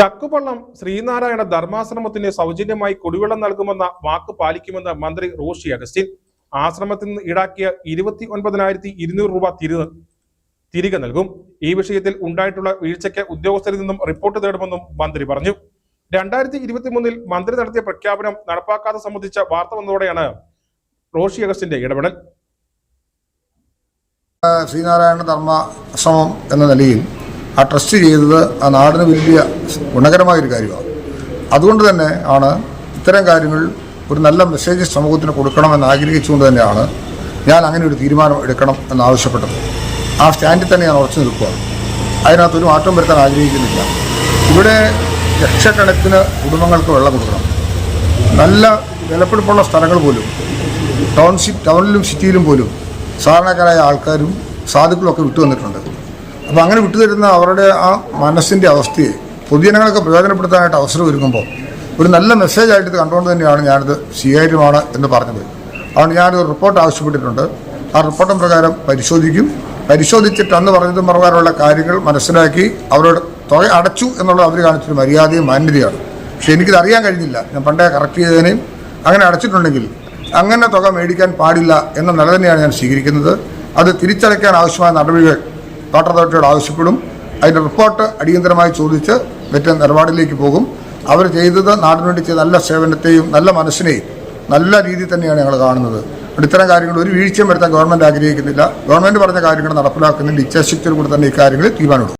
ചക്കുപള്ളം ശ്രീനാരായണ ധർമാശ്രമത്തിന് സൗജന്യമായി കുടിവെള്ളം നൽകുമെന്ന വാക്ക് പാലിക്കുമെന്ന് മന്ത്രി റോഷി അഗസ്റ്റിൻ. ആശ്രമത്തിൽ നിന്ന് ഈടാക്കിയ ഇരുപത്തി ഒൻപതിനായിരത്തി ഇരുന്നൂറ് രൂപ തിരി തിരികെ നൽകും. ഈ വിഷയത്തിൽ ഉണ്ടായിട്ടുള്ള വീഴ്ചയ്ക്ക് ഉദ്യോഗസ്ഥരിൽ നിന്നും റിപ്പോർട്ട് തേടുമെന്നും മന്ത്രി പറഞ്ഞു. രണ്ടായിരത്തി ഇരുപത്തി മൂന്നിൽ മന്ത്രി നടത്തിയ പ്രഖ്യാപനം നടപ്പാക്കാതെ സംബന്ധിച്ച വാർത്ത വന്നതോടെയാണ് റോഷി അഗസ്റ്റിന്റെ ഇടപെടൽ. ശ്രീനാരായണ ധർമാശ്രമം എന്ന നിലയിൽ ആ ട്രസ്റ്റ് ചെയ്തത് ആ നാടിന് വലിയ ഗുണകരമായൊരു കാര്യമാണ്. അതുകൊണ്ട് തന്നെ ആണ് ഇത്തരം കാര്യങ്ങൾ ഒരു നല്ല മെസ്സേജ് സമൂഹത്തിന് കൊടുക്കണമെന്ന് ആഗ്രഹിച്ചുകൊണ്ട് തന്നെയാണ് ഞാൻ അങ്ങനെ ഒരു തീരുമാനം എടുക്കണം എന്നാവശ്യപ്പെട്ടത് ആ സ്റ്റാൻഡിൽ തന്നെ ഞാൻ ഉറച്ചു നിൽക്കുക അതിനകത്തൊരു മാറ്റം വരുത്താൻ ആഗ്രഹിക്കുന്നില്ല. ഇവിടെ ലക്ഷക്കണക്കിന് കുടുംബങ്ങൾക്ക് വെള്ളം കൊടുക്കണം. നല്ല വിലപ്പെടുപ്പുള്ള സ്ഥലങ്ങൾ പോലും ടൗൺഷിപ്പ് ടൗണിലും സിറ്റിയിലും പോലും സാധാരണക്കാരായ ആൾക്കാരും സാധുക്കളും ഒക്കെ വിട്ടു വന്നിട്ടുണ്ട് അപ്പോൾ അങ്ങനെ വിട്ടുതരുന്ന അവരുടെ ആ മനസ്സിന്റെ അവസ്ഥയെ പൊതുജനങ്ങളൊക്കെ പ്രയോജനപ്പെടുത്താനായിട്ട് അവസരം ഒരുങ്ങുമ്പോൾ ഒരു നല്ല മെസ്സേജായിട്ട് ഇത് കണ്ടുകൊണ്ട് തന്നെയാണ് ഞാനിത് സ്വീകാര്യമാണ് എന്ന് പറഞ്ഞത്. അതുകൊണ്ട് ഞാനൊരു റിപ്പോർട്ട് ആവശ്യപ്പെട്ടിട്ടുണ്ട്. ആ റിപ്പോർട്ടും പ്രകാരം പരിശോധിക്കും. പരിശോധിച്ചിട്ട് അന്ന് പറഞ്ഞതും പ്രകാരമുള്ള കാര്യങ്ങൾ മനസ്സിലാക്കി അവരോട് തുക അടച്ചു എന്നുള്ളത് അവർ കാണിച്ചൊരു മര്യാദയും മാന്യതയാണ്. പക്ഷേ എനിക്കിത് അറിയാൻ കഴിഞ്ഞില്ല. ഞാൻ പണ്ടേ കറക്റ്റ് ചെയ്തതിനെയും അങ്ങനെ അടച്ചിട്ടുണ്ടെങ്കിൽ അങ്ങനെ തുക മേടിക്കാൻ പാടില്ല എന്ന നില തന്നെയാണ് ഞാൻ സ്വീകരിക്കുന്നത്. അത് തിരിച്ചടയ്ക്കാൻ ആവശ്യമായ നടപടികൾ വാട്ടർ അതോറിറ്റിയോട് ആവശ്യപ്പെടും. അതിന്റെ റിപ്പോർട്ട് അടിയന്തരമായി ചോദിച്ച് മറ്റേ നിലപാടിലേക്ക് പോകും. അവർ ചെയ്തത് നാടിന് വേണ്ടി ചെയ്ത നല്ല സേവനത്തെയും നല്ല മനസ്സിനെയും നല്ല രീതിയിൽ തന്നെയാണ് ഞങ്ങൾ കാണുന്നത്. ഇത്തരം കാര്യങ്ങൾ ഒരു വീഴ്ചയും വരുത്താൻ ഗവൺമെന്റ് ആഗ്രഹിക്കുന്നില്ല. ഗവൺമെന്റ് പറഞ്ഞ കാര്യങ്ങൾ നടപ്പിലാക്കുന്നതിന്റെ ഇച്ഛാശക്തിയോട് കൂടി തന്നെ ഇക്കാര്യങ്ങളിൽ തീരുമാനമെടുക്കും.